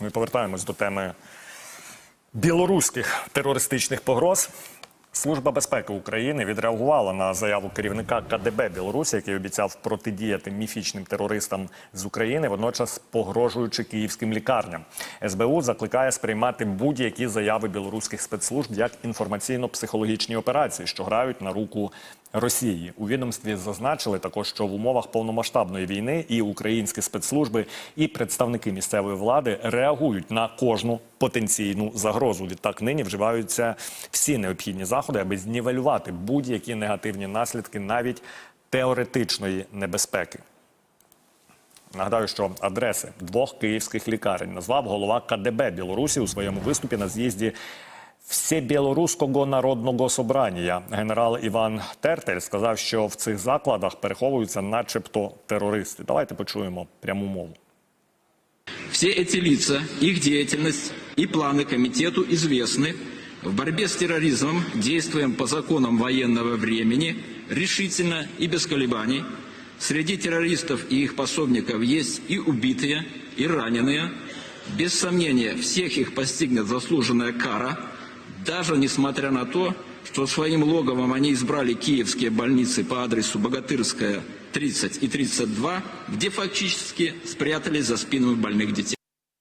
Ми повертаємось до теми білоруських терористичних погроз. Служба безпеки України відреагувала на заяву керівника КДБ Білорусі, який обіцяв протидіяти міфічним терористам з України, водночас погрожуючи київським лікарням. СБУ закликає сприймати будь-які заяви білоруських спецслужб як інформаційно-психологічні операції, що грають на руку Росії. У відомстві зазначили також, що в умовах повномасштабної війни і українські спецслужби, і представники місцевої влади реагують на кожну потенційну загрозу. Відтак нині вживаються всі необхідні заходи, аби знівелювати будь-які негативні наслідки навіть теоретичної небезпеки. Нагадаю, що адреси двох київських лікарень назвав голова КДБ Білорусі у своєму виступі на з'їзді Всебілоруського народного собрання. Генерал Іван Тертель сказав, що в цих закладах переховуються, начебто, терористи. Давайте почуємо пряму мову. Все эти лица, их деятельность и планы комитету известны. В борьбе с терроризмом действуем по законам военного времени, решительно и без колебаний. Среди террористов и их пособников есть и убитые, и раненые. Без сомнения, всех их постигнет заслуженная кара, даже несмотря на то, что своим логовом они избрали киевские больницы по адресу Богатырская, 30 и 32, где фактически спрятались за спинами больных детей.